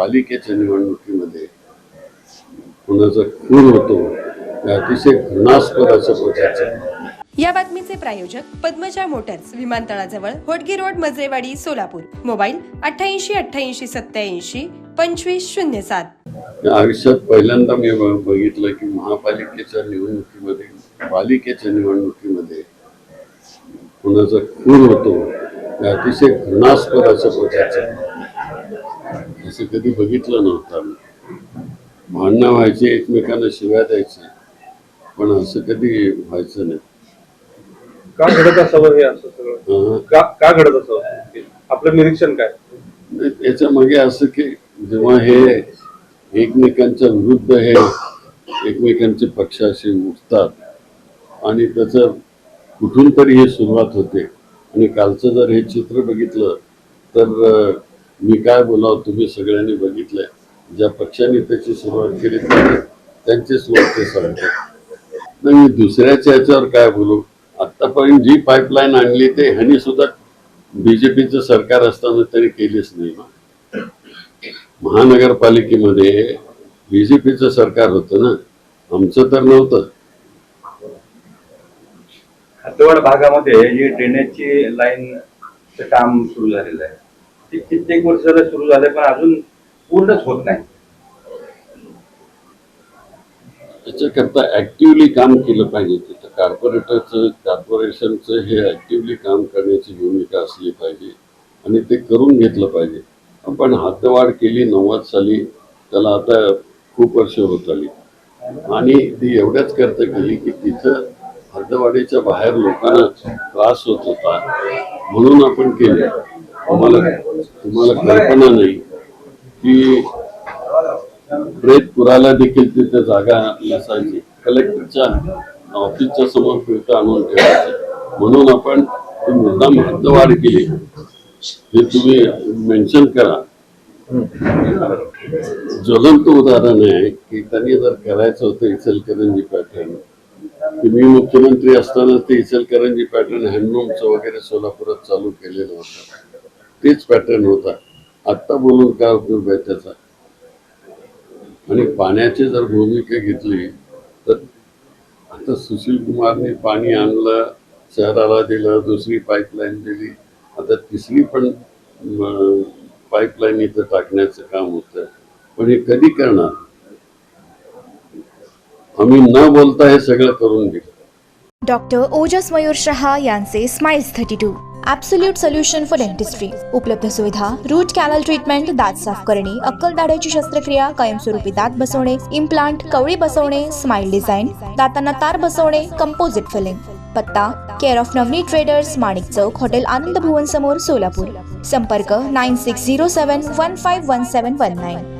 पालिकेच्या निवडणुकीमध्ये कुणाचा खून होतो अतिशय घृणास्पद असं प्रकारचं या बातमीचे प्रायोजक पद्मजा मोटर्स विमानतळाजवळ होटगी रोड मजरेवाडी सोलापूर. मोबाईल अठ्ठ्याऐंशी अठ्ठ्याऐंशी सत्याऐंशी पंचवीस शून्य सात. आयुष्यात पहिल्यांदा मी बघितलं की महापालिकेच्या निवडणुकीमध्ये पालिकेच्या निवडणुकीमध्ये कुणाचा खून होतो अतिशय घृणास्पद असं प्रकारचं असं कधी बघितलं नव्हतं आम्ही. भांडणं व्हायची एकमेकांना शिव्या द्यायचे पण असं कधी व्हायचं नाही. का घडत असावं हे असं सगळं? का का घडत असावं? आपलं निरीक्षण काय? याच्या मागे असं की जेव्हा हे एकमेकांच्या विरुद्ध हे एकमेकांचे पक्षाशी उठतात आणि त्याचं कुठून तरी हे सुरुवात होते. आणि कालचं जर हे चित्र बघितलं तर अं, मी काय बोलावं तुम्ही सगळ्यांनी बघितलंय. ज्या पक्षाने त्याची सुरुवात केली त्याने- त्यांची सुरुवात ते सांगतात नाही मी दुसऱ्याच्या याच्यावर काय बोलू? आतापर्यंत जी पाईपलाईन आणली ते ह्यांनी सुद्धा बीजेपीचं सरकार असताना तरी केलीच नाही ना. महानगरपालिकेमध्ये बीजेपीचं सरकार होतं ना. आमचं तर नव्हतं. हातवड भागामध्ये ही ड्रेनेजची लाईन काम सुरू झालेलं आहे. ती कित्येक वर्ष झालं सुरू झालंय पण अजून पूर्णच होत नाही. त्याच्याकरता ऍक्टिव्हली काम केलं पाहिजे तिथं. कार्पोरेटरचं कॉर्पोरेशनचं हे ऍक्टिव्हली काम करण्याची भूमिका असली पाहिजे आणि ते करून घेतलं पाहिजे. आपण हातवाढ केली नव्वद साली त्याला आता खूप वर्ष होत आली. आणि ती एवढ्याच करता केली की तिथं हद्दवाढीच्या बाहेर लोकांना त्रास होत होता म्हणून आपण केले. तुम्हाला तुम्हाला कल्पना नाही की प्रेतपुराला देखील तिथे जागा नसायची. कलेक्टरच्या ऑफिसच्या समोर फिरता आणून ठेवायचे. म्हणून आपण मुद्दाम हद्दवाढ केली. हे तुम्ही मेन्शन करा. ज्वलंत उदाहरण आहे की त्यांनी जर करायचं होतं इचलकरंजी पॅटर्न की मी मुख्यमंत्री असताना ते इचलकरंजी पॅटर्न हँडलूमचं वगैरे सोलापुरात चालू केलेलं होतं. तेच पॅटर्न होता आत्ता बोलून काय उपयोग आहे त्याचा? आणि पाण्याची जर भूमिका घेतली तर आता सुशील कुमारने पाणी आणलं शहराला दिलं दुसरी पाईपलाईन दिली. आता तिसरी पण पाईपलाईन इथं टाकण्याचं काम होतं पण हे कधी करणार? आम्ही न बोलता हे सगळं करून घेतो डॉक्टर ओजस मयूर शहा यांचे smiles thirty two. Absolute solution for dentistry उपलब्ध सुविधा रूट कॅनल ट्रीटमेंट दात साफ करणे अक्कल दाढ्याची शस्त्रक्रिया कायमस्वरूपी दात बसवणे इम्प्लांट कवळी बसवणे स्माइल डिझाईन दातांना तार बसवणे कंपोजिट फिलिंग पत्ता care of Navani traders Manik Chowk hotel Anand Bhuvan समोर सोलापूर. संपर्क nine six zero seven one five one seven one nine